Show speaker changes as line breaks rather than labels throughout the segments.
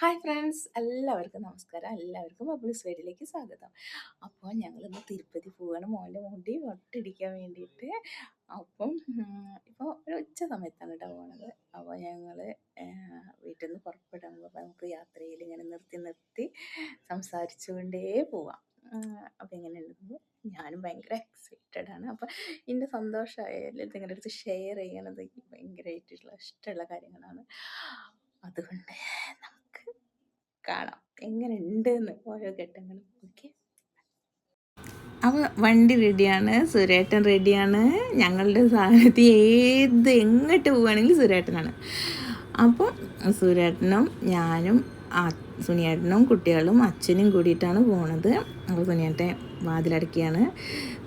Hi friends. എല്ലാവർക്കും നമസ്കാരം. എല്ലാവർക്കും പബ്ലിസ് വീട്ടിലേക്ക് സ്വാഗതം. അപ്പോൾ ഞങ്ങളിന്ന് തിരുപ്പതി പോവുകയാണ് മോന്റെ മുടി ഒട്ടിടിക്കാൻ വേണ്ടിയിട്ട്. അപ്പം ഇപ്പോൾ ഒരു ഉച്ച സമയത്താണ് കേട്ടോ പോണത്. അപ്പോൾ ഞങ്ങൾ വീട്ടിൽ നിന്ന് പുറപ്പെടുമ്പോൾ നമുക്ക് യാത്രയിൽ ഇങ്ങനെ നിർത്തി നിർത്തി സംസാരിച്ചുകൊണ്ടേ പോവാം. അപ്പോൾ എങ്ങനെയുണ്ടെന്ന് ഞാനും ഭയങ്കര എക്സൈറ്റഡ് ആണ്. അപ്പം എന്റെ സന്തോഷമായാലും നിങ്ങളുടെ അടുത്ത് ഷെയർ ചെയ്യണത് ഭയങ്കരമായിട്ടുള്ള ഇഷ്ടമുള്ള കാര്യങ്ങളാണ്. അതുകൊണ്ട് കാണാം. എങ്ങനെ ഉണ്ട് എന്ന് ഓരോ ഘട്ടങ്ങളും. ഓക്കെ. അപ്പോൾ വണ്ടി റെഡിയാണ് സുരേട്ടൻ റെഡിയാണ് ഞങ്ങളുടെ സാധനത്തിൽ ഏത് എങ്ങോട്ട് പോവുകയാണെങ്കിലും സുരേട്ടനാണ്. അപ്പോൾ സുരേട്ടനും ഞാനും സുനിയേട്ടനും കുട്ടികളും അച്ഛനും കൂടിയിട്ടാണ് പോണത്. അപ്പോൾ സുനിയേട്ടൻ വാതിലടക്കിയാണ്.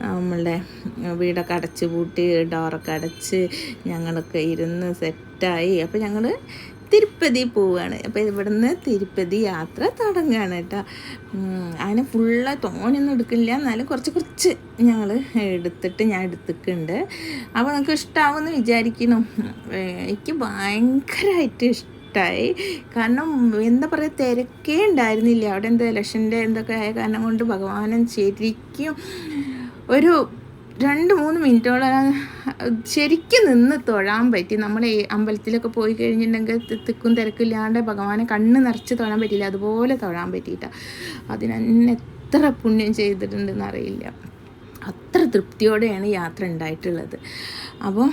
നമ്മളുടെ വീടൊക്കെ അടച്ച് പൂട്ടി ഡോറൊക്കെ അടച്ച് ഞങ്ങളൊക്കെ ഇരുന്ന് സെറ്റായി അപ്പോൾ ഞങ്ങൾ തിരുപ്പതി പോവുകയാണ് അപ്പോൾ ഇവിടുന്ന് തിരുപ്പതി യാത്ര തുടങ്ങുകയാണ് കേട്ടോ. അങ്ങനെ ഫുള്ള് തോനൊന്നും എടുക്കില്ല. എന്നാലും കുറച്ച് കുറച്ച് ഞങ്ങൾ എടുത്തിട്ട് ഞാൻ എടുത്തിട്ടുണ്ട്. അപ്പോൾ നിങ്ങൾക്ക് ഇഷ്ടമാവുമെന്ന് വിചാരിക്കണം എനിക്ക് ഭയങ്കരമായിട്ട് ഇഷ്ടമായി കാരണം എന്താ പറയുക തിരക്കേ ഉണ്ടായിരുന്നില്ല. അവിടെ എന്താ ഇലക്ഷന്റെ എന്തൊക്കെ ആയ കാരണം കൊണ്ട് ഭഗവാനും ശരിക്കും ഒരു രണ്ട് മൂന്ന് മിനിറ്റോളം ശരിക്കും നിന്ന് തൊഴാൻ പറ്റി. നമ്മൾ അമ്പലത്തിലൊക്കെ പോയി കഴിഞ്ഞിട്ടുണ്ടെങ്കിൽ തിക്കും തിരക്കില്ലാണ്ട് ഭഗവാനെ കണ്ണ് നിറച്ച് തൊഴാൻ പറ്റില്ല അതുപോലെ തൊഴാൻ പറ്റിയിട്ടാണ് അതിനെന്നെ എത്ര പുണ്യം ചെയ്തിട്ടുണ്ടെന്ന് അറിയില്ല. അത്ര തൃപ്തിയോടെയാണ് യാത്ര ഉണ്ടായിട്ടുള്ളത്. അപ്പോൾ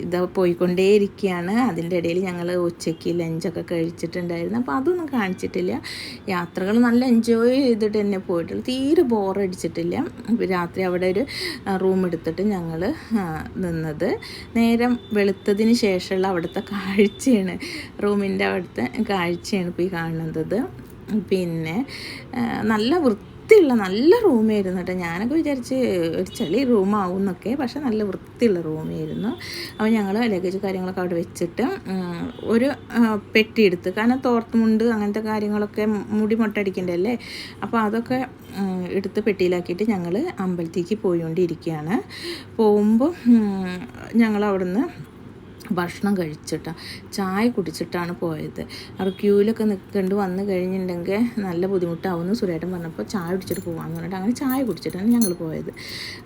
ഇത് പോയിക്കൊണ്ടേയിരിക്കുകയാണ്. അതിന്റെ ഇടയിൽ ഞങ്ങൾ ഉച്ചയ്ക്ക് ലഞ്ചൊക്കെ കഴിച്ചിട്ടുണ്ടായിരുന്നു. അപ്പോൾ അതൊന്നും കാണിച്ചിട്ടില്ല. യാത്രകൾ നല്ല എൻജോയ് ചെയ്തിട്ട് തന്നെ പോയിട്ടുള്ളൂ. തീരെ ബോറടിച്ചിട്ടില്ല. രാത്രി അവിടെ ഒരു റൂം എടുത്തിട്ട് ഞങ്ങൾ നിന്നത്. നേരം വെളുത്തതിന് ശേഷമുള്ള അവിടുത്തെ കാഴ്ചയാണ്. റൂമിന്റെ അവിടുത്തെ കാഴ്ചയാണ് ഇപ്പോൾ ഈ കാണുന്നത്. പിന്നെ നല്ല വൃത്തി വൃത്തിയുള്ള നല്ല റൂമായിരുന്നു കേട്ടോ. ഞാനൊക്കെ വിചാരിച്ച് ഒരു ചെളി റൂമാവും എന്നൊക്കെ പക്ഷേ നല്ല വൃത്തിയുള്ള റൂമായിരുന്നു. അപ്പോൾ ഞങ്ങൾ ലഗേജ് കാര്യങ്ങളൊക്കെ അവിടെ വെച്ചിട്ട് ഒരു പെട്ടി എടുത്ത് കാരണം തോർത്തുമുണ്ട് അങ്ങനത്തെ കാര്യങ്ങളൊക്കെ മുടി മുട്ടടിക്കണ്ടല്ലേ? അപ്പോൾ അതൊക്കെ എടുത്ത് പെട്ടിയിലാക്കിയിട്ട് ഞങ്ങൾ അമ്പലത്തേക്ക് പോയിക്കൊണ്ടിരിക്കുകയാണ് പോകുമ്പോൾ ഞങ്ങൾ അവിടുന്ന് ഭക്ഷണം കഴിച്ചിട്ടാണ് ചായ കുടിച്ചിട്ടാണ് പോയത്. അവർ ക്യൂവിലൊക്കെ നിൽക്കേണ്ടി വന്നു കഴിഞ്ഞിട്ടുണ്ടെങ്കിൽ നല്ല ബുദ്ധിമുട്ടാവുമെന്ന് സുരേട്ടൻ പറഞ്ഞപ്പോൾ ചായ കുടിച്ചിട്ട് പോകാമെന്ന് പറഞ്ഞിട്ട് അങ്ങനെ ചായ കുടിച്ചിട്ടാണ് ഞങ്ങൾ പോയത്.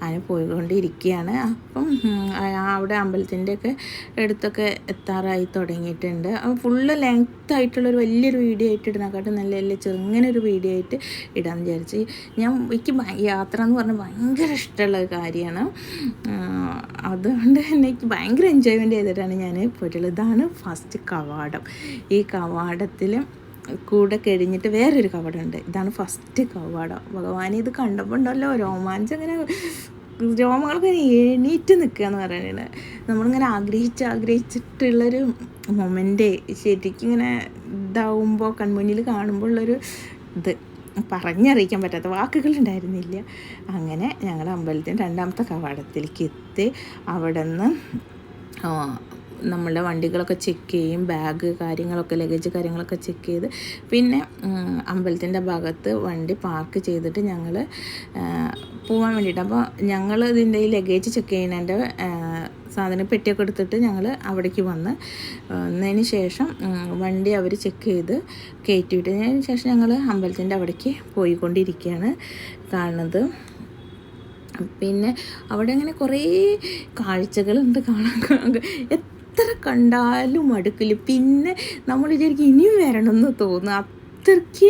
അതിന് പോയിക്കൊണ്ടിരിക്കുകയാണ്. അപ്പം അവിടെ അമ്പലത്തിന്റെയൊക്കെ അടുത്തൊക്കെ എത്താറായി തുടങ്ങിയിട്ടുണ്ട്. അപ്പം ഫുള്ള് ലെങ്ത് ആയിട്ടുള്ളൊരു വലിയൊരു വീഡിയോ ആയിട്ട് ഇടുന്നേക്കാട്ടും നല്ല നല്ല ചെറുങ്ങനെ ഒരു വീഡിയോ ആയിട്ട് ഇടാമെന്ന് വിചാരിച്ച് ഞാൻ എനിക്ക് യാത്ര എന്ന് പറഞ്ഞാൽ ഭയങ്കര ഇഷ്ടമുള്ള കാര്യമാണ്. അതുകൊണ്ട് തന്നെ എനിക്ക് ഭയങ്കര എൻജോയ്മെന്റ് ചെയ്തിട്ടാണ് ഞാൻ പോയിട്ടുള്ളത്. ഇതാണ് ഫസ്റ്റ് കവാടം. ഈ കവാടത്തിൽ കൂടെ കഴിഞ്ഞിട്ട് വേറൊരു കവാടമുണ്ട്. ഇതാണ് ഫസ്റ്റ് കവാടം. ഭഗവാൻ ഇത് കണ്ടപ്പോൾ ഉണ്ടല്ലോ രോമാഞ്ചം അങ്ങനെ രോമങ്ങളൊക്കെ എണീറ്റ് നിൽക്കുക എന്ന് പറയുന്നത്. നമ്മളിങ്ങനെ ആഗ്രഹിച്ച് ആഗ്രഹിച്ചിട്ടുള്ളൊരു മൊമെന്റ് ശരിക്കും ഇങ്ങനെ ഇതാവുമ്പോൾ കൺമുന്നിൽ കാണുമ്പോൾ ഉള്ളൊരു ഇത്. പറഞ്ഞറിയിക്കാൻ പറ്റാത്ത വാക്കുകൾ ഉണ്ടായിരുന്നില്ല. അങ്ങനെ ഞങ്ങൾ അമ്പലത്തിന്റെ രണ്ടാമത്തെ കവാടത്തിലേക്ക് എത്തി. അവിടെ നിന്ന് നമ്മളുടെ വണ്ടികളൊക്കെ ചെക്ക് ചെയ്യും ബാഗ് കാര്യങ്ങളൊക്കെ ലഗേജ് കാര്യങ്ങളൊക്കെ ചെക്ക് ചെയ്ത്. പിന്നെ അമ്പലത്തിന്റെ ഭാഗത്ത് വണ്ടി പാർക്ക് ചെയ്തിട്ട് ഞങ്ങൾ പോകാൻ വേണ്ടിയിട്ട്. അപ്പോൾ ഞങ്ങൾ ഇതിന്റെ ലഗേജ് ചെക്ക് ചെയ്യുന്നതിന്റെ സാധനം പെട്ടിയൊക്കെ എടുത്തിട്ട് ഞങ്ങൾ അവിടേക്ക് വന്ന് വന്നതിന് ശേഷം വണ്ടി അവർ ചെക്ക് ചെയ്ത് കയറ്റി വിട്ടതിന് ശേഷം ഞങ്ങൾ അമ്പലത്തിന്റെ അവിടേക്ക് പോയിക്കൊണ്ടിരിക്കുകയാണ് കാണുന്നത്. പിന്നെ അവിടെ അങ്ങനെ കുറേ കാഴ്ചകളുണ്ട് കാണാൻ. എത്ര കണ്ടാലും മടുക്കില്ല. പിന്നെ നമ്മൾ വിചാരിക്കും ഇനിയും വരണമെന്ന് തോന്നുക അത്രയ്ക്ക്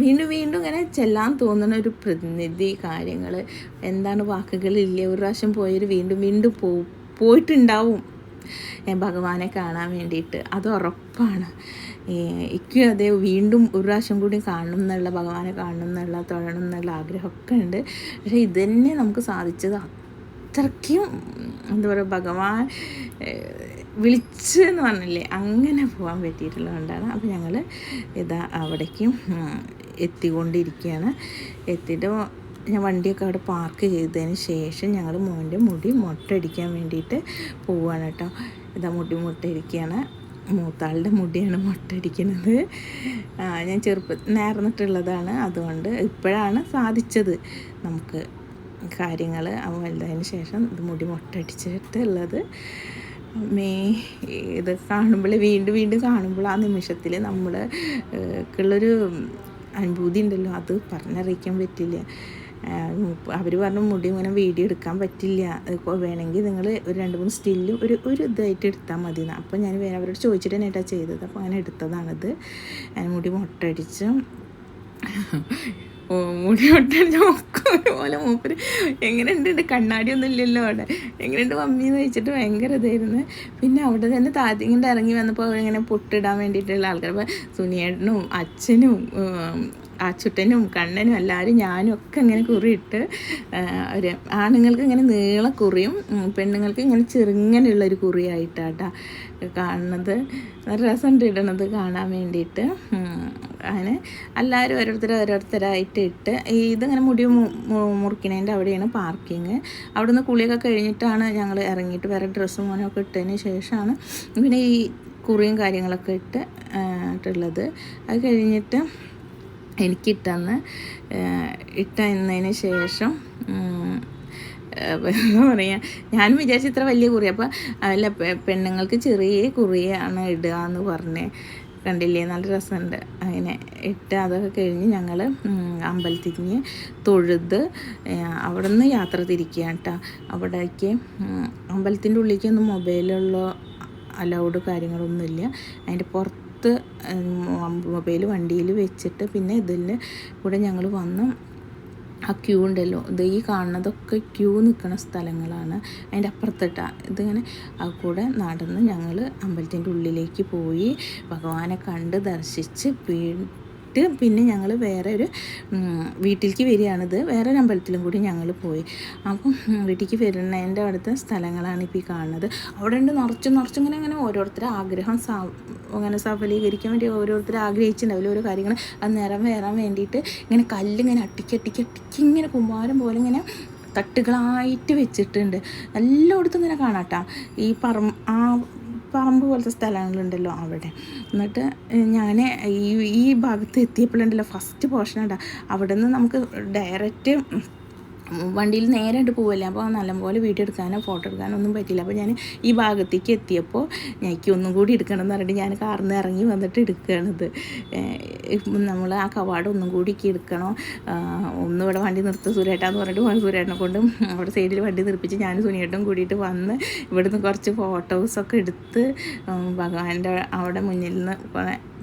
വീണ്ടും വീണ്ടും ഇങ്ങനെ ചെല്ലാൻ തോന്നുന്ന ഒരു പ്രതിനിധി കാര്യങ്ങൾ എന്താണ് വാക്കുകളില്ല? ഒരു പ്രാവശ്യം പോയൊരു വീണ്ടും വീണ്ടും പോ പോയിട്ടുണ്ടാവും. ഭഗവാനെ കാണാൻ വേണ്ടിയിട്ട്. അത് ഉറപ്പാണ്. എനിക്കും അതേ വീണ്ടും ഒരു പ്രാവശ്യം കൂടി കാണണം എന്നുള്ള ഭഗവാനെ കാണണം എന്നുള്ള തൊഴണം എന്നുള്ള ആഗ്രഹമൊക്കെ ഉണ്ട്. പക്ഷേ ഇതന്നെ നമുക്ക് സാധിച്ചത് അത്രയ്ക്കും എന്താ പറയുക ഭഗവാൻ വിളിച്ച് എന്ന് പറഞ്ഞില്ലേ അങ്ങനെ പോകാൻ പറ്റിയിട്ടുള്ളതുകൊണ്ടാണ് അപ്പോൾ ഞങ്ങൾ ഇതാ അവിടേക്കും എത്തിക്കൊണ്ടിരിക്കുകയാണ്. എത്തിയിട്ട് ഞാൻ വണ്ടിയൊക്കെ അവിടെ പാർക്ക് ചെയ്തതിന് ശേഷം ഞങ്ങൾ മോന്റെ മുടി മുട്ടടിക്കാൻ വേണ്ടിയിട്ട് പോവുകയാണ് കേട്ടോ. ഇതാ മുടി മുട്ടടിക്കുകയാണ്. മൂത്താളുടെ മുടിയാണ് മുട്ടടിക്കുന്നത്. ഞാൻ ചെറുപ്പം നേർന്നിട്ടുള്ളതാണ്. അതുകൊണ്ട് ഇപ്പോഴാണ് സാധിച്ചത് നമുക്ക് കാര്യങ്ങൾ അവ വലുതായതിന് ശേഷം ഇത് മുടി മുട്ടടിച്ചിട്ടുള്ളത് മേ ഇത് കാണുമ്പോൾ വീണ്ടും വീണ്ടും കാണുമ്പോൾ ആ നിമിഷത്തിൽ നമ്മൾ ഉള്ളൊരു അനുഭൂതി ഉണ്ടല്ലോ അത് പറഞ്ഞറിയിക്കാൻ പറ്റില്ല. അവർ പറഞ്ഞു മുടി ഇങ്ങനെ വീഡിയോ എടുക്കാൻ പറ്റില്ല. വേണമെങ്കിൽ നിങ്ങൾ ഒരു രണ്ട് മൂന്ന് സ്റ്റില്ലും ഒരു ഒരു ഇതായിട്ട് എടുത്താൽ മതി അപ്പോൾ ഞാൻ വേറെ അവരോട് ചോദിച്ചിട്ട് തന്നെയായിട്ടാണ് ചെയ്തത്. അപ്പോൾ അങ്ങനെ എടുത്തതാണത്. മുടി മുട്ടടിച്ച് ഓ മുടി മുട്ടടിച്ച് പോലെ മൂപ്പര്. എങ്ങനെയുണ്ട്? കണ്ണാടി ഒന്നും ഇല്ലല്ലോ അവിടെ. എങ്ങനെയുണ്ട് മമ്മി എന്ന് വെച്ചിട്ട് ഭയങ്കര ഇതായിരുന്നു. പിന്നെ അവിടെ തന്നെ താതിങ്ങിന്റെ ഇറങ്ങി വന്നപ്പോൾ ഇങ്ങനെ പൊട്ടിടാൻ വേണ്ടിയിട്ടുള്ള ആൾക്കാർ അപ്പോൾ സുനിയേട്ടനും അച്ഛനും അച്ചുട്ടനും കണ്ണനും എല്ലാവരും ഞാനും ഒക്കെ ഇങ്ങനെ കുറിയിട്ട് ഒരു ആണുങ്ങൾക്ക് ഇങ്ങനെ നീള കുറിയും പെണ്ണുങ്ങൾക്ക് ഇങ്ങനെ ചെറുങ്ങനെയുള്ളൊരു കുറിയായിട്ടാട്ടാ കാണുന്നത്. നല്ല രസമുണ്ട് ഇടണത് കാണാൻ വേണ്ടിയിട്ട്. അങ്ങനെ എല്ലാവരും ഓരോരുത്തർ ഓരോരുത്തരായിട്ട് ഇട്ട് ഇതിങ്ങനെ മുടി മുറിക്കണേന്റെ അവിടെയാണ് പാർക്കിങ്. അവിടെ നിന്ന് കുളിയൊക്കെ കഴിഞ്ഞിട്ടാണ് ഞങ്ങൾ ഇറങ്ങിയിട്ട് വേറെ ഡ്രസ്സും മോനൊക്കെ ഇട്ടതിന് ശേഷമാണ് പിന്നെ ഈ കുറിയും കാര്യങ്ങളൊക്കെ ഇട്ട് ഇട്ടുള്ളത്. അത് കഴിഞ്ഞിട്ട് എനിക്കിട്ടന്ന് ഇട്ടതിന് ശേഷം എന്താ പറയുക ഞാനും വിചാരിച്ച ഇത്ര വലിയ കുറി അപ്പോൾ അല്ല പെണ്ണുങ്ങൾക്ക് ചെറിയ കുറിയാണ് ഇടുക എന്ന് പറഞ്ഞ് കണ്ടില്ലേ നല്ല രസമുണ്ട് അങ്ങനെ ഇട്ട് അതൊക്കെ കഴിഞ്ഞ് ഞങ്ങൾ അമ്പലത്തിരിഞ്ഞ് തൊഴുത് അവിടെ നിന്ന് യാത്ര തിരിക്കുക കേട്ടോ അവിടേക്ക് അമ്പലത്തിന്റെ ഉള്ളിലേക്കൊന്നും മൊബൈലുള്ള അലൗഡ് കാര്യങ്ങളൊന്നുമില്ല. അതിന്റെ പുറത്ത് മൊബൈൽ വണ്ടിയിൽ വെച്ചിട്ട് പിന്നെ ഇതിൽ കൂടെ ഞങ്ങൾ വന്നു. ആ ക്യൂ ഉണ്ടല്ലോ ഇത് ഈ കാണുന്നതൊക്കെ ക്യൂ നിൽക്കുന്ന സ്ഥലങ്ങളാണ് അതിന്റെ അപ്പുറത്തിട്ട. ഇതിങ്ങനെ ആ കൂടെ നടന്ന് ഞങ്ങൾ അമ്പലത്തിന്റെ ഉള്ളിലേക്ക് പോയി ഭഗവാനെ കണ്ട് ദർശിച്ച് വീട്ട് പിന്നെ ഞങ്ങൾ വേറെ ഒരു വീട്ടിലേക്ക് വരികയാണിത്. വേറെ ഒരു അമ്പലത്തിലും കൂടി ഞങ്ങൾ പോയി. അപ്പം വീട്ടിലേക്ക് വരുന്നതിന്റെ അടുത്ത സ്ഥലങ്ങളാണ് ഇപ്പോൾ ഈ കാണുന്നത്. അവിടെ ഉണ്ട് നിറച്ച് ഇങ്ങനെ അങ്ങനെ ഓരോരുത്തരുടെ ആഗ്രഹം സാ അങ്ങനെ സഫലീകരിക്കാൻ വേണ്ടി ഓരോരുത്തർ ആഗ്രഹിച്ചിട്ടുണ്ടാവില്ല ഓരോ കാര്യങ്ങൾ അത് നിറം വേറാൻ വേണ്ടിയിട്ട് ഇങ്ങനെ കല്ലിങ്ങനെ അട്ടിക്ക് അട്ടിക്ക് അട്ടിക്ക് ഇങ്ങനെ കുമ്പാരം പോലെ ഇങ്ങനെ തട്ടുകളായിട്ട് വെച്ചിട്ടുണ്ട്. എല്ലായിടത്തും ഇങ്ങനെ കാണാട്ടാ ഈ പറ ആ പറമ്പ് പോലത്തെ സ്ഥലങ്ങളുണ്ടല്ലോ അവിടെ. എന്നിട്ട് ഞാൻ ഈ ഈ ഭാഗത്ത് എത്തിയപ്പോഴുണ്ടല്ലോ ഫസ്റ്റ് പോർഷൻ ഉണ്ടാ അവിടെ നിന്ന് നമുക്ക് ഡയറക്റ്റ് വണ്ടിയിൽ നേരായിട്ട് പോവല്ലേ അപ്പോൾ നല്ലപോലെ വീഡിയോ എടുക്കാനോ ഫോട്ടോ എടുക്കാനോ ഒന്നും പറ്റില്ല അപ്പോൾ ഞാൻ ഈ ഭാഗത്തേക്ക് എത്തിയപ്പോൾ എനിക്ക് ഒന്നും കൂടി എടുക്കണം എന്ന് പറഞ്ഞിട്ട് ഞാൻ കാറിൽ നിന്ന് ഇറങ്ങി വന്നിട്ട് എടുക്കുകയാണിത് നമ്മൾ ആ കവാടം ഒന്നും കൂടി എടുക്കണോ. ഒന്നും ഇവിടെ വണ്ടി നിർത്തുക സുരേട്ടാന്ന് പറഞ്ഞിട്ട് സുരേട്ടനെ കൊണ്ടും അവിടെ സൈഡിൽ വണ്ടി നിർപ്പിച്ച് ഞാൻ സുനിയേട്ടും കൂടിയിട്ട് വന്ന് ഇവിടുന്ന് കുറച്ച് ഫോട്ടോസൊക്കെ എടുത്ത് ഭഗവാന്റെ അവിടെ മുന്നിൽ നിന്ന്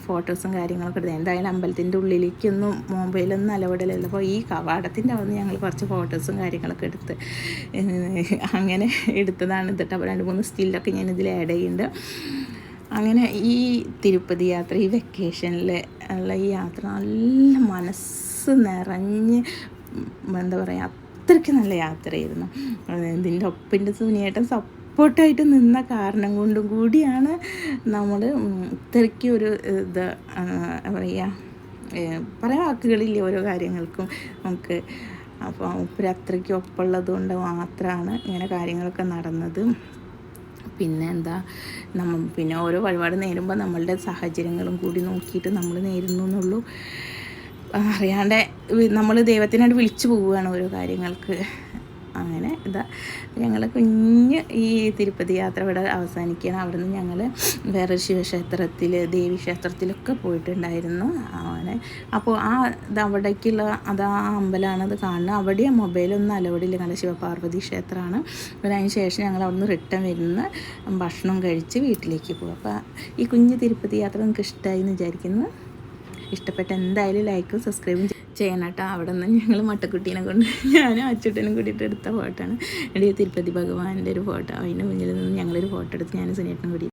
ഫോട്ടോസും കാര്യങ്ങളൊക്കെ എടുത്ത് എന്തായാലും അമ്പലത്തിന്റെ ഉള്ളിലേക്കൊന്നും മൊബൈലൊന്നും അലവിടലല്ലോ. അപ്പോൾ ഈ കവാടത്തിന്റെ അവിടെ നിന്ന് ഞങ്ങൾ കുറച്ച് ഫോട്ടോസും കാര്യങ്ങളൊക്കെ എടുത്ത് അങ്ങനെ എടുത്തതാണ് ഇതിട്ട്. അപ്പോൾ രണ്ട് മൂന്ന് സ്റ്റില്ലൊക്കെ ഞാൻ ഇതിൽ ആഡ് ചെയ്യുന്നുണ്ട്. അങ്ങനെ ഈ തിരുപ്പതി യാത്ര ഈ വെക്കേഷനിൽ ഉള്ള ഈ യാത്ര നല്ല മനസ്സ് നിറഞ്ഞ് എന്താ പറയുക അത്രയ്ക്ക് നല്ല യാത്രയായിരുന്നു. ഇതിന്റെ ഒപ്പിന്റെ സുനിയേട്ടൻ സപ്പോർട്ടായിട്ട് നിന്ന കാരണം കൊണ്ടും കൂടിയാണ് നമ്മൾ ഇത്രയ്ക്ക് ഒരു ഇത് പറയുക പല വാക്കുകളില്ല ഓരോ കാര്യങ്ങൾക്കും നമുക്ക്. അപ്പോൾ ഉപ്പര അത്രയ്ക്ക് ഒപ്പമുള്ളത് കൊണ്ട് മാത്രമാണ് ഇങ്ങനെ കാര്യങ്ങളൊക്കെ നടന്നത്. പിന്നെ എന്താ നമ്മൾ പിന്നെ ഓരോ വഴിപാട് നേരുമ്പോൾ നമ്മളുടെ സാഹചര്യങ്ങളും കൂടി നോക്കിയിട്ട് നമ്മൾ നേരുന്നു എന്നുള്ളൂ. അറിയാണ്ട് നമ്മൾ ദൈവത്തിനായിട്ട് വിളിച്ചു പോവുകയാണ് ഓരോ കാര്യങ്ങൾക്ക്. അങ്ങനെ ഇതാ. ഞങ്ങൾ കുഞ്ഞ് ഈ തിരുപ്പതി യാത്ര ഇവിടെ അവസാനിക്കുകയാണ്. അവിടെ നിന്ന് ഞങ്ങൾ വേറെ ശിവക്ഷേത്രത്തിൽ ദേവീക്ഷേത്രത്തിലൊക്കെ പോയിട്ടുണ്ടായിരുന്നു. അങ്ങനെ. അപ്പോൾ ആ ഇത് അവിടേക്കുള്ള അത് ആ അമ്പലമാണ് അത് കാണുന്നത്. അവിടെ മൊബൈലൊന്നും അലവടില്ല. കണ്ട ശിവപാർവതി ക്ഷേത്രമാണ്. പിന്നെ അതിന് ശേഷം ഞങ്ങൾ അവിടെ നിന്ന് റിട്ടേൺ വരുന്ന ഭക്ഷണം കഴിച്ച് വീട്ടിലേക്ക് പോകും അപ്പോൾ ഈ കുഞ്ഞ് തിരുപ്പതി യാത്ര നിങ്ങൾക്ക് ഇഷ്ടമായി എന്ന് വിചാരിക്കുന്നു? ഇഷ്ടപ്പെട്ട എന്തായാലും ലൈക്കും സബ്സ്ക്രൈബും ചെയ്യണം കേട്ടോ അവിടെ നിന്ന് ഞങ്ങൾ മട്ടക്കുട്ടീനെ കൊണ്ട് ഞാനും അച്ചുട്ടനും കൂടിയിട്ട് എടുത്ത ഫോട്ടോ ആണ്. എന്റെ തിരുപ്പതി ഭഗവാന്റെ ഒരു ഫോട്ടോ. അതിന്റെ മുന്നിൽ നിന്ന് ഞങ്ങളൊരു ഫോട്ടോ എടുത്ത് ഞാൻ സുനേട്ടനും കൂടി